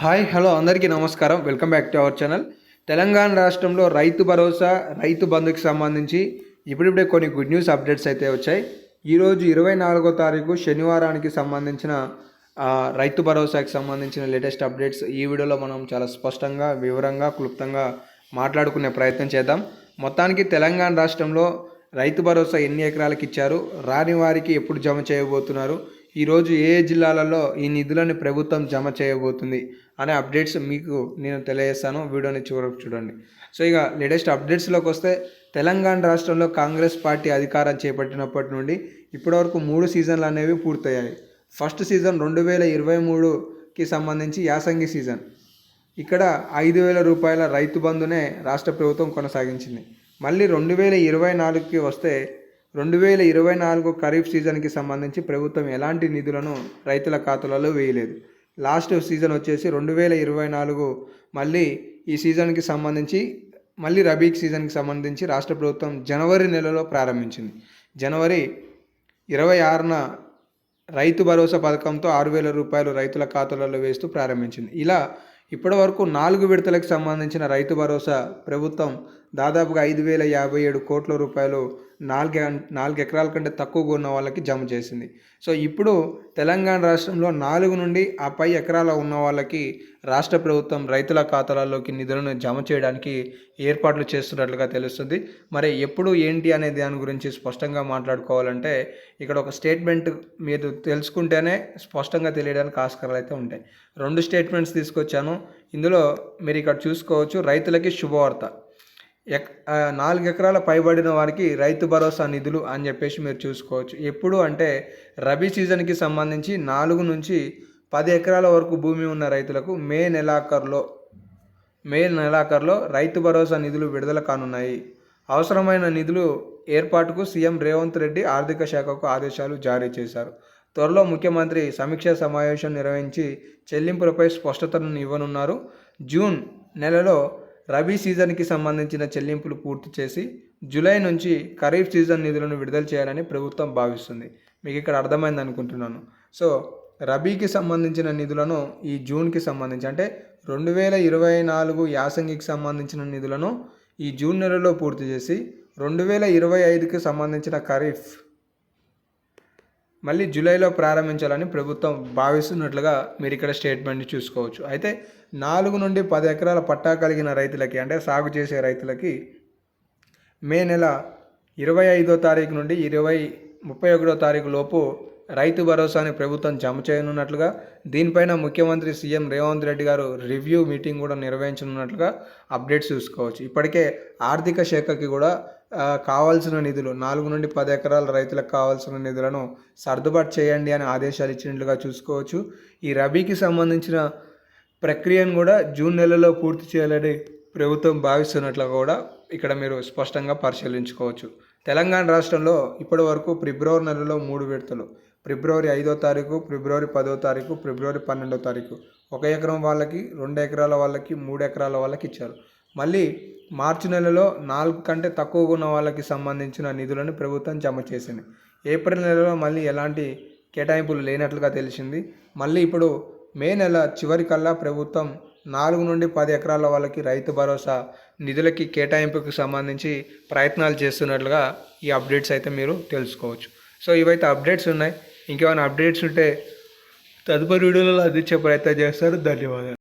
Hi hello అందరికీ నమస్కారం. Welcome back to our channel. Telangana రాష్ట్రంలో రైతు భరోసా రైతు బంధుకి సంబంధించి ఇప్పుడిప్పుడే కొన్ని గుడ్ న్యూస్ అప్డేట్స్ అయితే వచ్చాయి. ఈరోజు ఇరవై నాలుగో తారీఖు శనివారానికి సంబంధించిన రైతు భరోసాకి సంబంధించిన లేటెస్ట్ అప్డేట్స్ ఈ వీడియోలో మనం చాలా స్పష్టంగా వివరంగా క్లుప్తంగా మాట్లాడుకునే ప్రయత్నం చేద్దాం. మొత్తానికి తెలంగాణ రాష్ట్రంలో రైతు భరోసా ఎన్ని ఎకరాలకు ఇచ్చారు? రాని వారికి ఎప్పుడు జమ చేయబోతున్నారు? ఈరోజు ఏ జిల్లాలలో ఈ నిధులను ప్రభుత్వం జమ చేయబోతుంది అనే అప్డేట్స్ మీకు నేను తెలియజేస్తాను. వీడియోని చివరకు చూడండి. సో ఇక లేటెస్ట్ అప్డేట్స్లోకి వస్తే తెలంగాణ రాష్ట్రంలో కాంగ్రెస్ పార్టీ అధికారం చేపట్టినప్పటి నుండి ఇప్పటివరకు మూడు సీజన్లు అనేవి పూర్తయ్యాయి. ఫస్ట్ సీజన్ రెండు వేల ఇరవై మూడుకి సంబంధించి యాసంగి సీజన్. ఇక్కడ ఐదు వేల రూపాయల రైతు బంధునే రాష్ట్ర ప్రభుత్వం కొనసాగించింది. మళ్ళీ రెండు వేల ఇరవై నాలుగుకి వస్తే రెండు వేల ఇరవై నాలుగు ఖరీఫ్ సీజన్కి సంబంధించి ప్రభుత్వం ఎలాంటి నిధులను రైతుల ఖాతాలలో వేయలేదు. లాస్ట్ సీజన్ వచ్చేసి రెండు వేల ఇరవై నాలుగు. మళ్ళీ ఈ సీజన్కి సంబంధించి మళ్ళీ రబీ సీజన్కి సంబంధించి రాష్ట్ర ప్రభుత్వం జనవరి నెలలో ప్రారంభించింది. జనవరి ఇరవై ఆరున రైతు భరోసా పథకంతో ఆరు వేల రూపాయలు రైతుల ఖాతాలలో వేస్తూ ప్రారంభించింది. ఇలా ఇప్పటివరకు నాలుగు విడతలకు సంబంధించిన రైతు భరోసా ప్రభుత్వం దాదాపుగా ఐదు వేల యాభై ఏడు కోట్ల రూపాయలు నాలుగు నాలుగు ఎకరాల కంటే తక్కువగా ఉన్న వాళ్ళకి జమ చేసింది. సో ఇప్పుడు తెలంగాణ రాష్ట్రంలో నాలుగు నుండి ఆ పై ఎకరాల ఉన్న వాళ్ళకి రాష్ట్ర ప్రభుత్వం రైతుల ఖాతాలలోకి నిధులను జమ చేయడానికి ఏర్పాట్లు చేస్తున్నట్లుగా తెలుస్తుంది. మరి ఎప్పుడు ఏంటి అనే దాని గురించి స్పష్టంగా మాట్లాడుకోవాలంటే ఇక్కడ ఒక స్టేట్మెంట్ మీరు తెలుసుకుంటేనే స్పష్టంగా తెలియడానికి ఆస్కారాలు అయితే ఉంటాయి. రెండు స్టేట్మెంట్స్ తీసుకొచ్చాను. ఇందులో మీరు ఇక్కడ చూసుకోవచ్చు రైతులకి శుభవార్త. ఎక్ నాలుగు ఎకరాల పైబడిన వారికి రైతు భరోసా నిధులు అని చెప్పేసి మీరు చూసుకోవచ్చు. ఎప్పుడు అంటే రబీ సీజన్కి సంబంధించి నాలుగు నుంచి పది ఎకరాల వరకు భూమి ఉన్న రైతులకు మే నెలాఖరులో మే నెలాఖరులో రైతు భరోసా నిధులు విడుదల కానున్నాయి. అవసరమైన నిధులు ఏర్పాటుకు సీఎం రేవంత్ రెడ్డి ఆర్థిక శాఖకు ఆదేశాలు జారీ చేశారు. త్వరలో ముఖ్యమంత్రి సమీక్షా సమావేశం నిర్వహించి చెల్లింపులపై స్పష్టతను ఇవ్వనున్నారు. జూన్ నెలలో రబీ సీజన్కి సంబంధించిన చెల్లింపులు పూర్తి చేసి జూలై నుంచి ఖరీఫ్ సీజన్ నిధులను విడుదల చేయాలని ప్రభుత్వం భావిస్తుంది. మీకు ఇక్కడ అర్థమైంది అనుకుంటున్నాను. సో రబీకి సంబంధించిన నిధులను ఈ జూన్కి సంబంధించి అంటే రెండు వేల ఇరవై నాలుగు యాసంగికి సంబంధించిన నిధులను ఈ జూన్ నెలలో పూర్తి చేసి రెండు వేల ఇరవై ఐదుకి సంబంధించిన ఖరీఫ్ మళ్ళీ జూలైలో ప్రారంభించాలని ప్రభుత్వం భావిస్తున్నట్లుగా మీరు ఇక్కడ స్టేట్మెంట్ చూసుకోవచ్చు. అయితే నాలుగు నుండి పది ఎకరాల పట్టా కలిగిన రైతులకి అంటే సాగు చేసే రైతులకి మే నెల ఇరవై ఐదో తారీఖు నుండి ఇరవై ముప్పై ఒకటో తారీఖు లోపు రైతు భరోసాని ప్రభుత్వం జమ చేయనున్నట్లుగా దీనిపైన ముఖ్యమంత్రి సీఎం రేవంత్ రెడ్డి గారు రివ్యూ మీటింగ్ కూడా నిర్వహించనున్నట్లుగా అప్డేట్స్ చూసుకోవచ్చు. ఇప్పటికే ఆర్థిక శాఖకి కూడా కావాల్సిన నిధులు నాలుగు నుండి పది ఎకరాల రైతులకు కావాల్సిన నిధులను సర్దుబాటు చేయండి అని ఆదేశాలు ఇచ్చినట్లుగా చూసుకోవచ్చు. ఈ రబీకి సంబంధించిన ప్రక్రియను కూడా జూన్ నెలలో పూర్తి చేయాలని ప్రభుత్వం భావిస్తున్నట్లు కూడా ఇక్కడ మీరు స్పష్టంగా పరిశీలించుకోవచ్చు. తెలంగాణ రాష్ట్రంలో ఇప్పటి వరకు ఫిబ్రవరి నెలలో మూడు విడతలు. ఫిబ్రవరి ఐదో తారీఖు ఫిబ్రవరి పదో తారీఖు ఫిబ్రవరి పన్నెండో తారీఖు. ఒక ఎకరం వాళ్ళకి రెండు ఎకరాల వాళ్ళకి మూడు ఎకరాల వాళ్ళకి ఇచ్చారు. మళ్ళీ మార్చి నెలలో నాలుగు కంటే తక్కువగా ఉన్న వాళ్ళకి సంబంధించిన నిధులను ప్రభుత్వం జమ చేసింది. ఏప్రిల్ నెలలో మళ్ళీ ఎలాంటి కేటాయింపులు లేనట్లుగా తెలిసింది. మళ్ళీ ఇప్పుడు మే నెల చివరికల్లా ప్రభుత్వం నాలుగు నుండి పది ఎకరాల వాళ్ళకి రైతు భరోసా నిధులకి కేటాయింపుకు సంబంధించి ప్రయత్నాలు చేస్తున్నట్లుగా ఈ అప్డేట్స్ అయితే మీరు తెలుసుకోవచ్చు. సో ఇవైతే అప్డేట్స్ ఉన్నాయి. ఇంకేమైనా అప్డేట్స్ ఉంటే తదుపరి వీడియోలో అందించే ప్రయత్నం చేస్తారు. ధన్యవాదాలు.